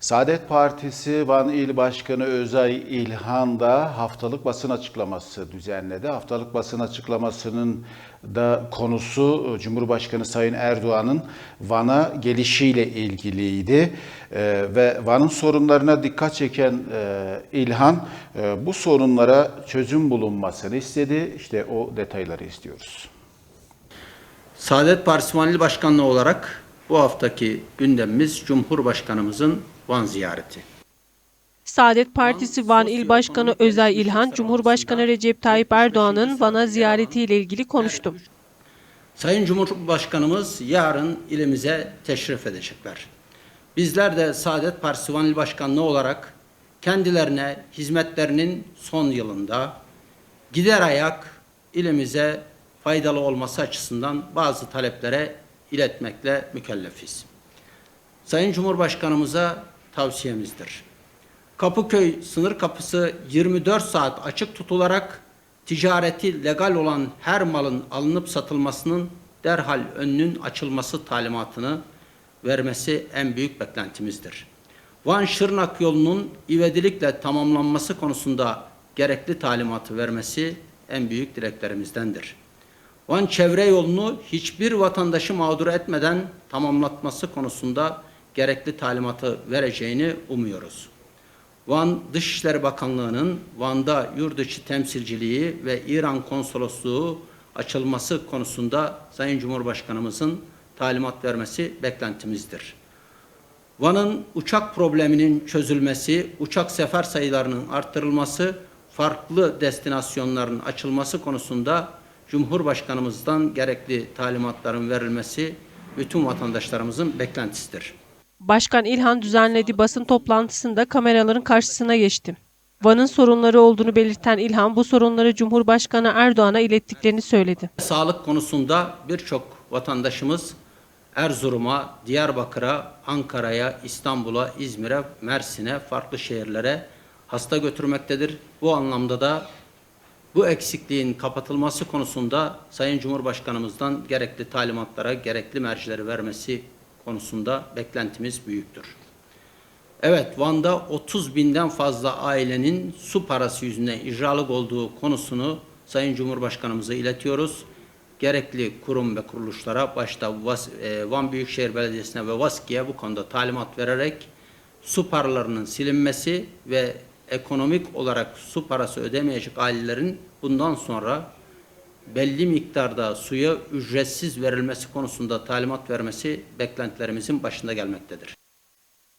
Saadet Partisi Van İl Başkanı Özay İlhan da haftalık basın açıklaması düzenledi. Haftalık basın açıklamasının da konusu Cumhurbaşkanı Sayın Erdoğan'ın Van'a gelişiyle ilgiliydi. Ee, ve Van'ın sorunlarına dikkat çeken e, İlhan e, bu sorunlara çözüm bulunmasını istedi. İşte o detayları istiyoruz. Saadet Partisi Van İl Başkanlığı olarak bu haftaki gündemimiz Cumhurbaşkanımızın Van ziyareti. Saadet Partisi Van İl Başkanı Özay İlhan, Cumhurbaşkanı Recep Tayyip Erdoğan'ın Van'a ziyaretiyle ilgili konuştu. Sayın Cumhurbaşkanımız yarın ilimize teşrif edecekler. Bizler de Saadet Partisi Van İl Başkanlığı olarak kendilerine hizmetlerinin son yılında gider ayak ilimize faydalı olması açısından bazı taleplere iletmekle mükellefiz. Sayın Cumhurbaşkanımıza tavsiyemizdir. Kapıköy sınır kapısı 24 saat açık tutularak ticareti legal olan her malın alınıp satılmasının derhal önünün açılması talimatını vermesi en büyük beklentimizdir. Van-Şırnak yolunun ivedilikle tamamlanması konusunda gerekli talimatı vermesi en büyük dileklerimizdendir. Van çevre yolunu hiçbir vatandaşı mağdur etmeden tamamlatması konusunda gerekli talimatı vereceğini umuyoruz. Van Dışişleri Bakanlığı'nın Van'da yurt içi temsilciliği ve İran konsolosluğu açılması konusunda Sayın Cumhurbaşkanımızın talimat vermesi beklentimizdir. Van'ın uçak probleminin çözülmesi, uçak sefer sayılarının arttırılması, farklı destinasyonların açılması konusunda Cumhurbaşkanımızdan gerekli talimatların verilmesi bütün vatandaşlarımızın beklentisidir. Başkan İlhan düzenlediği basın toplantısında kameraların karşısına geçti. Van'ın sorunları olduğunu belirten İlhan bu sorunları Cumhurbaşkanı Erdoğan'a ilettiklerini söyledi. Sağlık konusunda birçok vatandaşımız Erzurum'a, Diyarbakır'a, Ankara'ya, İstanbul'a, İzmir'e, Mersin'e, farklı şehirlere hasta götürmektedir. Bu anlamda da bu eksikliğin kapatılması konusunda Sayın Cumhurbaşkanımızdan gerekli talimatlara, gerekli mercileri vermesi konusunda beklentimiz büyüktür. Evet, Van'da 30 binden fazla ailenin su parası yüzünden icralık olduğu konusunu Sayın Cumhurbaşkanımıza iletiyoruz. Gerekli kurum ve kuruluşlara başta e, Van Büyükşehir Belediyesi'ne ve VASKİ'ye bu konuda talimat vererek su paralarının silinmesi ve ekonomik olarak su parası ödemeyecek ailelerin bundan sonra belli miktarda suya ücretsiz verilmesi konusunda talimat vermesi beklentilerimizin başında gelmektedir.